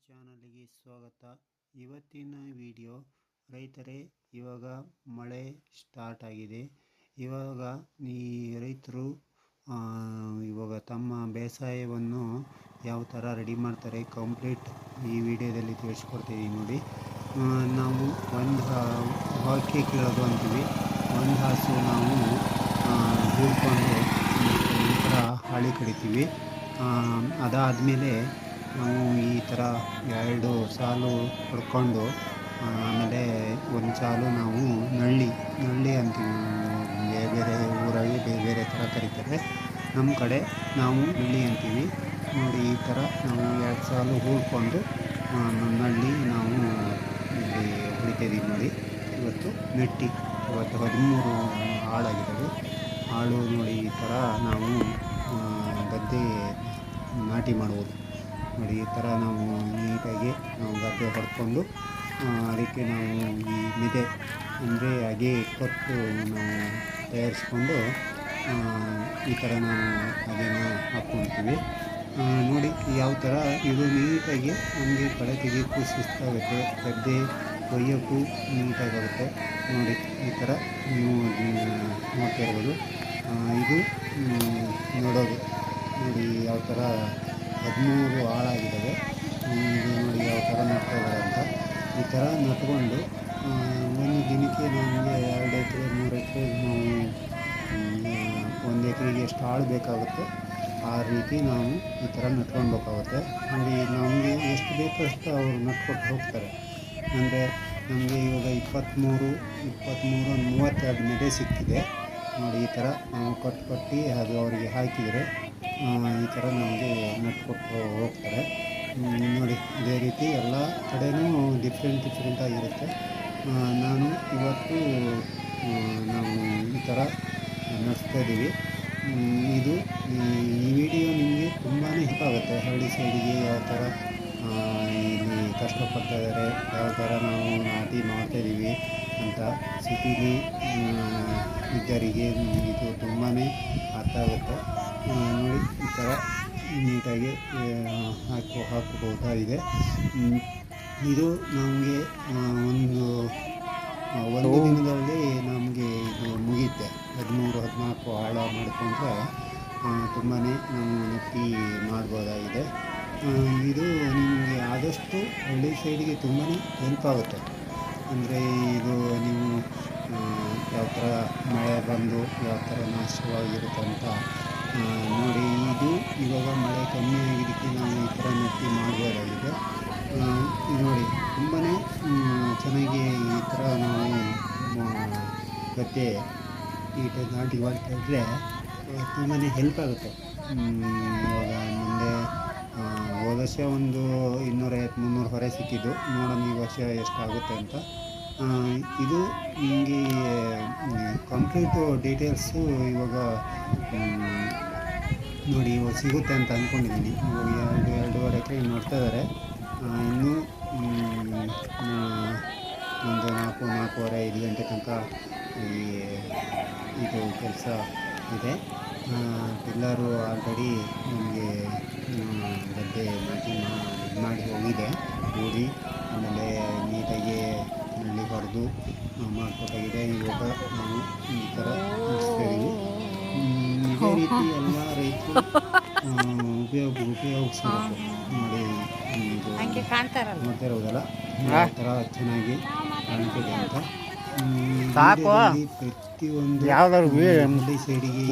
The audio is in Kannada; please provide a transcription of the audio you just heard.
ಚಾನಲ್ಗೆ ಸ್ವಾಗತ. ಇವತ್ತಿನ ವಿಡಿಯೋ, ರೈತರೇ, ಇವಾಗ ಮಳೆ ಸ್ಟಾರ್ಟ್ ಆಗಿದೆ. ಇವಾಗ ಈ ರೈತರು ಇವಾಗ ತಮ್ಮ ಬೇಸಾಯವನ್ನು ಯಾವ ಥರ ರೆಡಿ ಮಾಡ್ತಾರೆ ಕಂಪ್ಲೀಟ್ ಈ ವಿಡಿಯೋದಲ್ಲಿ ತಿಳಿಸ್ಕೊಡ್ತೀವಿ ನೋಡಿ. ನಾವು ಒಂದು ವಾಕ್ಯ ಕೇಳೋದು ಅಂತೀವಿ. ಒಂದು ಹಾಸು ನಾವು ಹೂಡ್ಕೊಂಡು ಥರ ಹಾಳಿ ಕಡಿತೀವಿ. ಅದಾದಮೇಲೆ ನಾವು ಈ ಥರ ಎರಡು ಸಾಲು ಹೊಡ್ಕೊಂಡು ಆಮೇಲೆ ಒಂದು ಸಾಲು ನಾವು ನಳ್ಳಿ ನಳ್ಳಿ ಅಂತೀವಿ ಬೇರೆ ಬೇರೆ ಊರಲ್ಲಿ ಬೇರೆ ಬೇರೆ ಥರ ಕರೀತಾರೆ. ನಮ್ಮ ಕಡೆ ನಾವು ನಳ್ಳಿ ಅಂತೀವಿ. ನೋಡಿ, ಈ ಥರ ನಾವು ಎರಡು ಸಾಲು ಹೂಡ್ಕೊಂಡು ನಳ್ಳಿ ನಾವು ಇಲ್ಲಿ ಹೊಡಿತಾಯಿದ್ದೀವಿ ನೋಡಿ. ಇವತ್ತು ನೆಟ್ಟಿ, ಇವತ್ತು ಹದಿಮೂರು ಹಾಳಾಗಿದ್ದಾವೆ. ಹಾಳು ನೋಡಿ, ಈ ಥರ ನಾವು ಗದ್ದೆ ನಾಟಿ ಮಾಡುವುದು ನೋಡಿ, ಈ ಥರ ನಾವು ನೀಟಾಗಿ ನಾವು ಗದ್ದೆ ಹೊಡ್ಕೊಂಡು ಅದಕ್ಕೆ ನಾವು ಈ ಮೆದೆ ಅಂದರೆ ಹಾಗೆ ಕೊಟ್ಟು ನಾವು ತಯಾರಿಸ್ಕೊಂಡು ಈ ಥರ ನಾವು ಅದನ್ನು ಹಾಕ್ಕೊಳ್ತೀವಿ. ನೋಡಿ, ಯಾವ ಥರ ಇದು ನೀಟಾಗಿ ನಮಗೆ ಕಳೆ ತೆಗಿಯೋಕ್ಕೂ ಸುಸ್ತಾಗುತ್ತೆ ಗದ್ದೆ ಕೊಯ್ಯೋಕ್ಕೂ ನೀಟಾಗುತ್ತೆ ನೋಡಿ, ಈ ಥರ ನೀವು ನೋಡ್ತಾ ಇರ್ಬೋದು. ಇದು ನೋಡೋದು. ನೋಡಿ, ಯಾವ ಥರ ಹದಿಮೂರು ಹಾಳಾಗಿದ್ದಾವೆ. ಇದು ನೋಡಿ ಯಾವ ಥರ ನಡ್ತಾ ಅಂತ. ಈ ಥರ ನಟ್ಕೊಂಡು ಒಂದು ದಿನಕ್ಕೆ ನಮಗೆ ಎರಡು ಎಕರೆ, ಮೂರು ಎಕರೆ ನಾವು ಒಂದು ಎಕರೆಗೆ ಎಷ್ಟು ಆಳು ಬೇಕಾಗುತ್ತೆ, ಆ ರೀತಿ ನಾವು ಈ ಥರ ನಟ್ಕೊಳ್ಬೇಕಾಗುತ್ತೆ ನೋಡಿ, ನಮಗೆ ಎಷ್ಟು ಬೇಕೋ ಅಷ್ಟು ಅವರು ನಟ್ಕೊಟ್ಟು ಹೋಗ್ತಾರೆ. ಅಂದರೆ ನಮಗೆ ಇವಾಗ ಇಪ್ಪತ್ತ್ಮೂರು ಇಪ್ಪತ್ತ್ಮೂರು, ಮೂವತ್ತೆರಡು ನೆಲೆ ಸಿಕ್ಕಿದೆ. ನೋಡಿ, ಈ ಥರ ನಾವು ಕಟ್ಟು ಕಟ್ಟಿ ಅದು ಅವರಿಗೆ ಹಾಕಿದರೆ ಈ ಥರ ನಮಗೆ ನೆಟ್ಕೊಟ್ಟು ಹೋಗ್ತಾರೆ. ನೋಡಿ, ಇದೇ ರೀತಿ ಎಲ್ಲ ಕಡೆಯೂ ಡಿಫ್ರೆಂಟ್ ಡಿಫ್ರೆಂಟ್ ಆಗಿರುತ್ತೆ. ನಾನು ಇವತ್ತು ನಾವು ಈ ಥರ ನಡೆಸ್ತಾಯಿದ್ದೀವಿ ಇದು, ಈ ವಿಡಿಯೋ ನಿಮಗೆ ತುಂಬಾ ಹೆಲ್ಪ್ ಆಗುತ್ತೆ. ಹಳ್ಳಿ ಸೈಡಿಗೆ ಯಾವ ಥರ ಇಲ್ಲಿ ಕಷ್ಟಪಡ್ತಾ ಇದ್ದಾರೆ, ಯಾವ ಥರ ನಾವು ನಾಟಿ ಮಾಡ್ತಾಯಿದ್ದೀವಿ ಅಂತ ಸಿಟಿಲಿ ಇದ್ದರಿಗೆ ಇದು ತುಂಬಾ ಅರ್ಥ ಆಗುತ್ತೆ. ಈ ಥರ ನೀಟಾಗಿ ಹಾಕಿ ಹಾಕು ಹಾಕಬಹುದಾಗಿದೆ ಇದು. ನಮಗೆ ಒಂದು ಒಂದು ದಿನದಲ್ಲಿ ನಮಗೆ ಇದು ಮುಗಿಯುತ್ತೆ. ಹದಿಮೂರು ಹದಿನಾಲ್ಕು ಆಳ ಮಾಡಿಕೊಂಡ್ರೆ ತುಂಬಾ ನಾವು ನೆಟ್ಟಿ ಮಾಡ್ಬೋದಾಗಿದೆ. ಇದು ನಿಮಗೆ ಆದಷ್ಟು ಹಳ್ಳಿ ಸೈಡಿಗೆ ತುಂಬಾ ಹೆಲ್ಪ್ ಆಗುತ್ತೆ. ಅಂದರೆ ಇದು ನೀವು ಯಾವ ಥರ ಮಳೆ ಬಂದು ಯಾವ ಥರ ನಾಶವಾಗಿರುತ್ತೆ ಅಂತ ನೋಡಿ, ಇದು ಇವಾಗ ಮಳೆ ಕಮ್ಮಿ ಆಗಿದ್ದಕ್ಕೆ ನಾವು ಈ ಥರ ನೆಟ್ಟಿ ಮಾಡ್ಬೋದಾಗಿದೆ. ಇದು ನೋಡಿ ತುಂಬಾ ಚೆನ್ನಾಗಿ ಈ ಥರ ನಾವು ಗದ್ದೆ, ಈಟ ನಾಟಿ ಮಾಡ್ತಾ ಇದ್ದರೆ ತುಂಬಾ ಹೆಲ್ಪ್ ಆಗುತ್ತೆ. ಇವಾಗ ಮುಂದೆ ಹೋದ ವರ್ಷ ಒಂದು ಇನ್ನೂರೈವತ್ತು ಮುನ್ನೂರು ಹೊರೆ ಸಿಕ್ಕಿದ್ದು. ನೋಡೋಣ ಈ ವರ್ಷ ಎಷ್ಟಾಗುತ್ತೆ ಅಂತ. ಇದು ನಿಮಗೆ ಕಂಪ್ಲೀಟು ಡೀಟೇಲ್ಸು ಇವಾಗ ನೋಡಿ ಇವಾಗ ಸಿಗುತ್ತೆ ಅಂತ ಅಂದ್ಕೊಂಡಿದ್ದೀನಿ ಇವಾಗ ಎರಡು, ಎರಡೂವರೆ ಎಕರೆ ನೋಡ್ತಾ ಇದ್ದಾರೆ ಇನ್ನೂ ಒಂದು ನಾಲ್ಕು, ನಾಲ್ಕೂವರೆ, ಐದು ಗಂಟೆ ತನಕ ಈ, ಇದು ಕೆಲಸ ಇದೆ. ಎಲ್ಲರೂ ಆಲ್ರೆಡಿ ನಮಗೆ ಗದ್ದೆ ಮಾಹಿತಿ ಮಾಡಿ ಹೋಗಿದೆ. ಹೂಡಿ ಆಮೇಲೆ ನೀಟಾಗಿ ಹೊಡೆದು ಮಾಡಿಕೊಟ್ಟಾಗಿದೆ ಇವಾಗ ನಾವು ಈ ಥರ ನಡೆಸ್ತಾಯಿದ್ದೀವಿ ಇದೇ ರೀತಿ ಎಲ್ಲ ರೈತರು ಉಪಯೋಗ ಉಪಯೋಗಿಸ್ಬೇಕು ನೋಡಿ ಇದು ಹಂಗೆ ಕಾಣ್ತಾರಲ್ಲ ನೋಡ್ತಾ ಇರೋದಲ್ಲ. ಆ? ಥರ ಚೆನ್ನಾಗಿ ಕಾಣ್ತಿದೆ ಅಂತ. ಪ್ರತಿಯೊಂದು ಯಾವ್ದಾದ್ರು ಸೈಡಿಗೆ